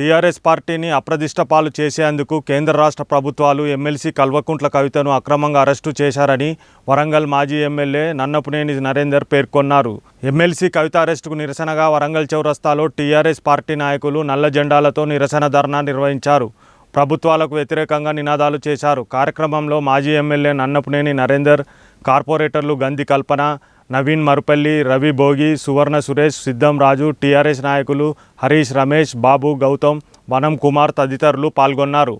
TRS పార్టీని అప్రదిష్ట పాలు చేసేందుకు కేంద్ర రాష్ట్ర ప్రభుత్వాలు ఎమ్మెల్సీ కల్వకుంట్ల కవితను అక్రమంగా అరెస్టు చేశారని వరంగల్ మాజీ ఎమ్మెల్యే నన్నపునేని నరేందర్ పేర్కొన్నారు. ఎమ్మెల్సీ కవిత అరెస్టుకు నిరసనగా వరంగల్ చౌరస్తాలో టీఆర్ఎస్ పార్టీ నాయకులు నల్ల జెండాలతో నిరసన ధర్నా నిర్వహించారు. ప్రభుత్వాలకు వ్యతిరేకంగా నినాదాలు చేశారు. కార్యక్రమంలో మాజీ ఎమ్మెల్యే నన్నపునేని నరేందర్ కార్పొరేటర్లు గంది కల్పన నవీన్ మరుపల్లి రవి భోగి సువర్ణ సురేష్ సిద్ధం రాజు టీఆర్ఎస్ నాయకులు హరీష్ రమేష్ బాబు గౌతమ్ వనం కుమార్ తదితరులు పాల్గొన్నారు.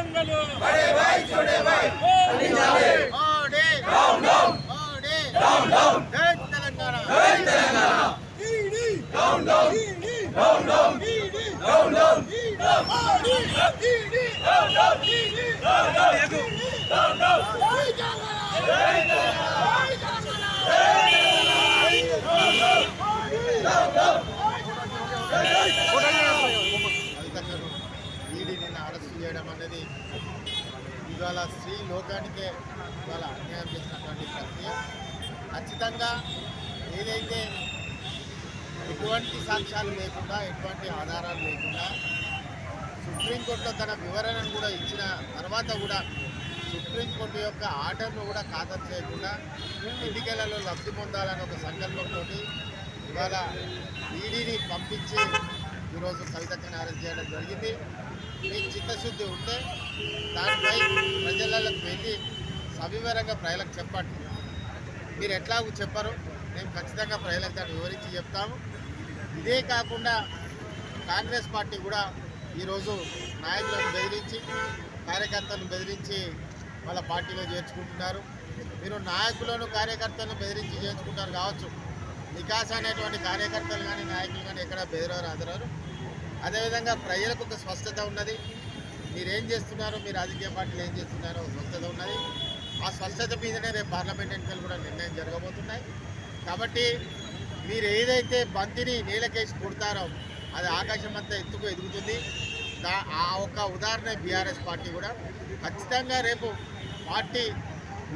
Bangalu. Bade bhai, chode చేయడం అనేది ఇవాళ స్త్రీ లోకానికే ఇవాళ అన్యాయం చేసినటువంటి ప్రక్రియ. ఖచ్చితంగా ఏదైతే ఎటువంటి సాక్ష్యాలు లేకుండా ఎటువంటి ఆధారాలు లేకుండా సుప్రీంకోర్టులో తన వివరణను కూడా ఇచ్చిన తర్వాత కూడా సుప్రీంకోర్టు యొక్క ఆర్డర్ను కూడా ఖాతరు చేయకుండా ఎన్నికలలో లబ్ధి పొందాలని ఒక సంకల్పంతో ఇవాళ ఈడీని పంపించి ఈరోజు కవితక్కని అరెస్ట్ చేయడం జరిగింది. మీకు చిత్తశుద్ధి ఉంటే దానిపై ప్రజలకు వెళ్ళి సవివరంగా ప్రజలకు చెప్పండి. మీరు ఎట్లాగూ చెప్పరు. మేము ఖచ్చితంగా ప్రజలకు దాన్ని వివరించి చెప్తాము ఇదే కాకుండా కాంగ్రెస్ పార్టీ కూడా ఈరోజు నాయకులను బెదిరించి కార్యకర్తలను బెదిరించి వాళ్ళ పార్టీలో చేర్చుకుంటున్నారు. మీరు నాయకులను కార్యకర్తలను బెదిరించి చేర్చుకుంటారు కావచ్చు. నికాస్ అనేటువంటి కార్యకర్తలు కానీ నాయకులు కానీ ఎక్కడ బెదిరారు అదరారు అదేవిధంగా ప్రజలకు ఒక స్పష్టత ఉన్నది. మీరేం చేస్తున్నారు మీ రాజకీయ పార్టీలు ఏం చేస్తున్నారో స్పష్టత ఉన్నది. ఆ స్పష్టత మీదనే రేపు పార్లమెంట్ ఎన్నికలు కూడా నిర్ణయం జరగబోతున్నాయి. కాబట్టి మీరు ఏదైతే బంతిని నీలకేసి కొడతారో అది ఆకాశం అంతా ఎత్తుకు ఎదుగుతుంది. ఆ ఒక్క ఉదాహరణ బీఆర్ఎస్ పార్టీ కూడా. ఖచ్చితంగా రేపు పార్టీ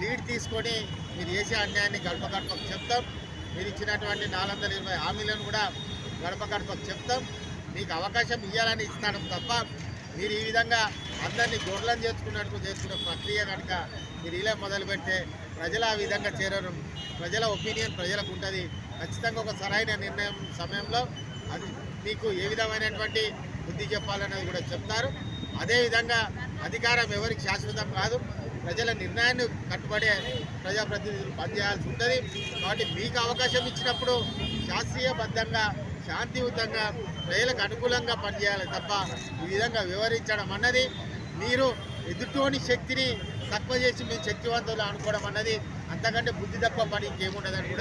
లీడ్ తీసుకొని మీరు చేసే అన్యాయాన్ని గడప గడపకు చెప్తాం. మీరు ఇచ్చినటువంటి నాలుగు వందల ఇరవై హామీలను కూడా గడప గడపకు చెప్తాం. మీకు అవకాశం ఇవ్వాలని ఇస్తాను తప్ప మీరు ఈ విధంగా అందరినీ గొర్రెలను చేసుకున్నట్టు చేసుకునే ప్రక్రియ కనుక మీరు ఇలా మొదలు పెడితే ప్రజలు ఆ విధంగా చేరడం ప్రజల ఒపీనియన్ ప్రజలకు ఉంటుంది. ఖచ్చితంగా ఒక సరైన నిర్ణయం సమయంలో అది మీకు ఏ విధమైనటువంటి బుద్ధి చెప్పాలనేది కూడా చెప్తారు. అదేవిధంగా అధికారం ఎవరికి శాశ్వతం కాదు. ప్రజల నిర్ణయాన్ని కట్టుబడే ప్రజాప్రతినిధులు పనిచేయాల్సి ఉంటుంది. కాబట్టి మీకు అవకాశం ఇచ్చినప్పుడు శాస్త్రీయబద్ధంగా శాంతియుతంగా ప్రజలకు అనుకూలంగా పనిచేయాలి తప్ప ఈ విధంగా వివరించడం అన్నది మీరు ఎదుటోని శక్తిని తక్కువ చేసి మేము శక్తివంతులు అనుకోవడం అన్నది అంతకంటే బుద్ధి తప్ప పని ఇంకేముండదని కూడా